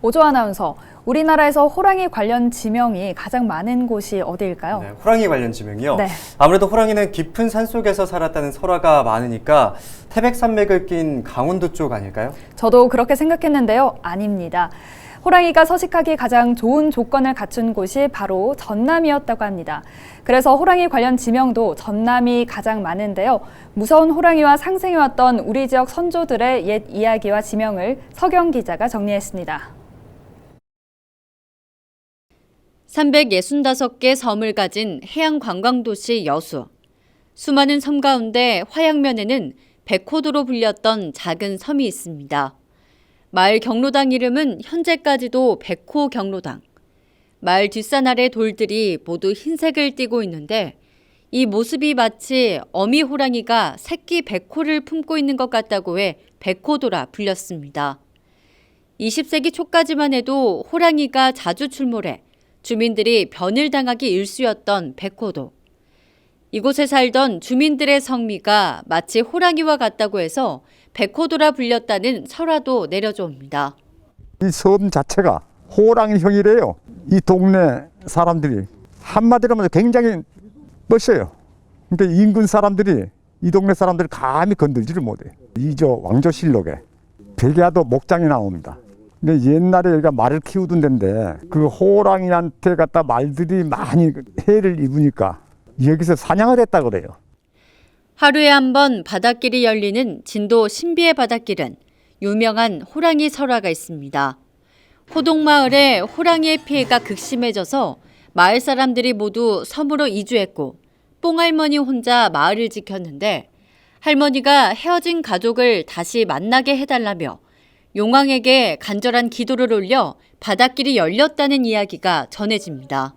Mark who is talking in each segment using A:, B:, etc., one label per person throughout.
A: 오조 아나운서, 우리나라에서 호랑이 관련 지명이 가장 많은 곳이 어디일까요?
B: 네, 호랑이 관련 지명이요.
A: 네.
B: 아무래도 호랑이는 깊은 산 속에서 살았다는 설화가 많으니까 태백산맥을 낀 강원도 쪽 아닐까요?
A: 저도 그렇게 생각했는데요. 아닙니다. 호랑이가 서식하기 가장 좋은 조건을 갖춘 곳이 바로 전남이었다고 합니다. 그래서 호랑이 관련 지명도 전남이 가장 많은데요. 무서운 호랑이와 상생해왔던 우리 지역 선조들의 옛 이야기와 지명을 서경 기자가 정리했습니다.
C: 365개 섬을 가진 해양 관광도시 여수. 수많은 섬 가운데 화양면에는 백호도로 불렸던 작은 섬이 있습니다. 마을 경로당 이름은 현재까지도 백호 경로당. 마을 뒷산 아래 돌들이 모두 흰색을 띠고 있는데 이 모습이 마치 어미 호랑이가 새끼 백호를 품고 있는 것 같다고 해 백호도라 불렸습니다. 20세기 초까지만 해도 호랑이가 자주 출몰해 주민들이 변을 당하기 일쑤였던 백호도. 이곳에 살던 주민들의 성미가 마치 호랑이와 같다고 해서 백호도라 불렸다는 설화도 내려져 옵니다.
D: 이 섬 자체가 호랑이형이래요. 이 동네 사람들이 한마디로 말해서 굉장히 멋져요. 그러니까 인근 사람들이 이 동네 사람들을 감히 건들지를 못해. 이조 왕조실록에 백야도 목장이 나옵니다. 근데 옛날에 여기가 말을 키우던 데인데 그 호랑이한테 갖다 말들이 많이 해를 입으니까 여기서 사냥을 했다 그래요.
C: 하루에 한 번 바닷길이 열리는 진도 신비의 바닷길은 유명한 호랑이 설화가 있습니다. 호동마을에 호랑이의 피해가 극심해져서 마을 사람들이 모두 섬으로 이주했고 뽕할머니 혼자 마을을 지켰는데 할머니가 헤어진 가족을 다시 만나게 해달라며 용왕에게 간절한 기도를 올려 바닷길이 열렸다는 이야기가 전해집니다.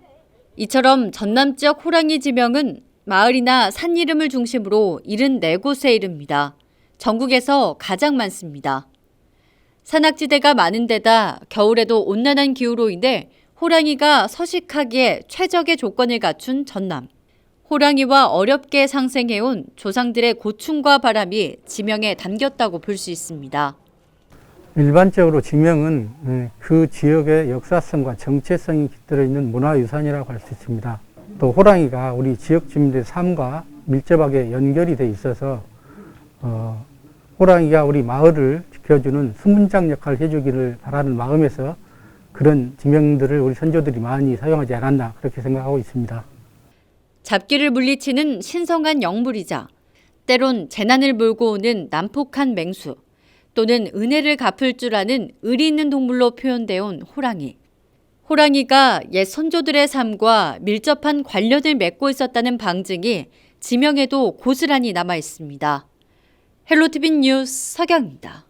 C: 이처럼 전남 지역 호랑이 지명은 마을이나 산 이름을 중심으로 74곳에 이릅니다. 전국에서 가장 많습니다. 산악지대가 많은 데다 겨울에도 온난한 기후로 인해 호랑이가 서식하기에 최적의 조건을 갖춘 전남. 호랑이와 어렵게 상생해온 조상들의 고충과 바람이 지명에 담겼다고 볼 수 있습니다.
E: 일반적으로 지명은 예, 그 지역의 역사성과 정체성이 깃들어 있는 문화유산이라고 할 수 있습니다. 또 호랑이가 우리 지역 주민들의 삶과 밀접하게 연결이 돼 있어서 어, 호랑이가 우리 마을을 지켜주는 수문장 역할을 해주기를 바라는 마음에서 그런 지명들을 우리 선조들이 많이 사용하지 않았나 그렇게 생각하고 있습니다.
C: 잡기를 물리치는 신성한 영물이자 때론 재난을 몰고 오는 난폭한 맹수 또는 은혜를 갚을 줄 아는 의리 있는 동물로 표현되어 온 호랑이. 호랑이가 옛 선조들의 삶과 밀접한 관련을 맺고 있었다는 방증이 지명에도 고스란히 남아 있습니다. 헬로티비 뉴스 서경입니다.